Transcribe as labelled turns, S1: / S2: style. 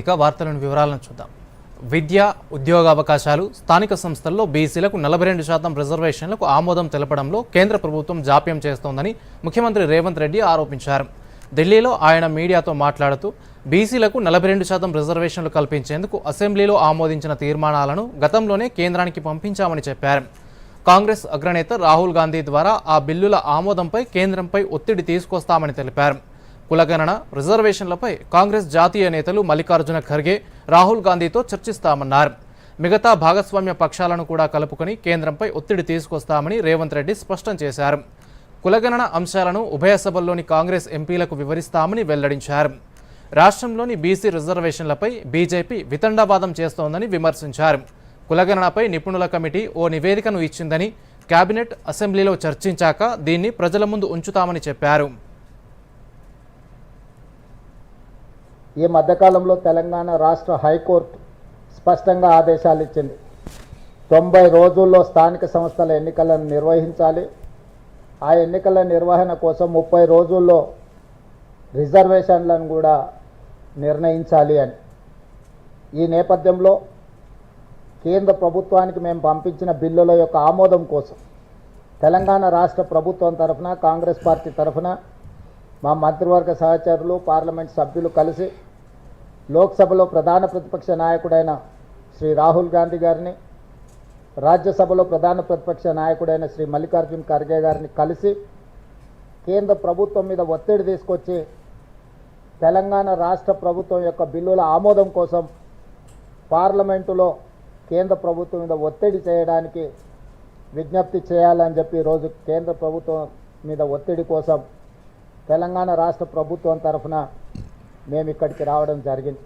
S1: ఇక వార్తలను వివరాలను చూద్దాం. విద్య ఉద్యోగ అవకాశాలు స్థానిక సంస్థల్లో బీసీలకు నలభై రెండు శాతం రిజర్వేషన్లకు ఆమోదం తెలపడంలో కేంద్ర ప్రభుత్వం జాప్యం చేస్తోందని ముఖ్యమంత్రి రేవంత్ రెడ్డి ఆరోపించారు. ఢిల్లీలో ఆయన మీడియాతో మాట్లాడుతూ బీసీలకు నలభై రెండు శాతం రిజర్వేషన్లు కల్పించేందుకు అసెంబ్లీలో ఆమోదించిన తీర్మానాలను గతంలోనే కేంద్రానికి పంపించామని చెప్పారు. కాంగ్రెస్ అగ్రనేత రాహుల్ గాంధీ ద్వారా ఆ బిల్లుల ఆమోదంపై కేంద్రంపై ఒత్తిడి తీసుకొస్తామని తెలిపారు. కులగణన రిజర్వేషన్లపై కాంగ్రెస్ జాతీయ నేతలు మల్లికార్జున ఖర్గే రాహుల్ గాంధీతో చర్చిస్తామన్నారు. మిగతా భాగస్వామ్య పక్షాలను కూడా కలుపుకొని కేంద్రంపై ఒత్తిడి తీసుకొస్తామని రేవంత్ రెడ్డి స్పష్టం చేశారు. కులగణన అంశాలను ఉభయ సభల్లోని కాంగ్రెస్ ఎంపీలకు వివరిస్తామని వెల్లడించారు. రాష్ట్రంలోని బీసీ రిజర్వేషన్లపై బీజేపీ వితండవాదం చేస్తోందని విమర్శించారు. కులగణనపై నిపుణుల కమిటీ ఓ నివేదికను ఇచ్చిందని కేబినెట్ అసెంబ్లీలో చర్చించాక దీన్ని ప్రజల ముందు ఉంచుతామని చెప్పారు.
S2: ఈ మధ్యకాలంలో తెలంగాణ రాష్ట్ర హైకోర్టు స్పష్టంగా ఆదేశాలు ఇచ్చింది. తొంభై రోజుల్లో స్థానిక సంస్థల ఎన్నికలను నిర్వహించాలి. ఆ ఎన్నికల నిర్వహణ కోసం ముప్పై రోజుల్లో రిజర్వేషన్లను కూడా నిర్ణయించాలి అని. ఈ నేపథ్యంలో కేంద్ర ప్రభుత్వానికి మేము పంపించిన బిల్లుల యొక్క ఆమోదం కోసం తెలంగాణ రాష్ట్ర ప్రభుత్వం తరఫున కాంగ్రెస్ పార్టీ తరఫున మా మంత్రివర్గ సహచరులు పార్లమెంట్ సభ్యులు కలిసి లోక్సభలో ప్రధాన ప్రతిపక్ష నాయకుడైన శ్రీ రాహుల్ గాంధీ గారిని రాజ్యసభలో ప్రధాన ప్రతిపక్ష నాయకుడైన శ్రీ మల్లికార్జున్ ఖర్గే గారిని కలిసి కేంద్ర ప్రభుత్వం మీద ఒత్తిడి తీసుకొచ్చి తెలంగాణ రాష్ట్ర ప్రభుత్వం యొక్క బిల్లుల ఆమోదం కోసం పార్లమెంటులో కేంద్ర ప్రభుత్వం మీద ఒత్తిడి చేయడానికి విజ్ఞప్తి చేయాలని చెప్పి ఈరోజు కేంద్ర ప్రభుత్వం మీద ఒత్తిడి కోసం తెలంగాణ రాష్ట్ర ప్రభుత్వం తరఫున మేము ఇక్కడికి రావడం జరిగింది.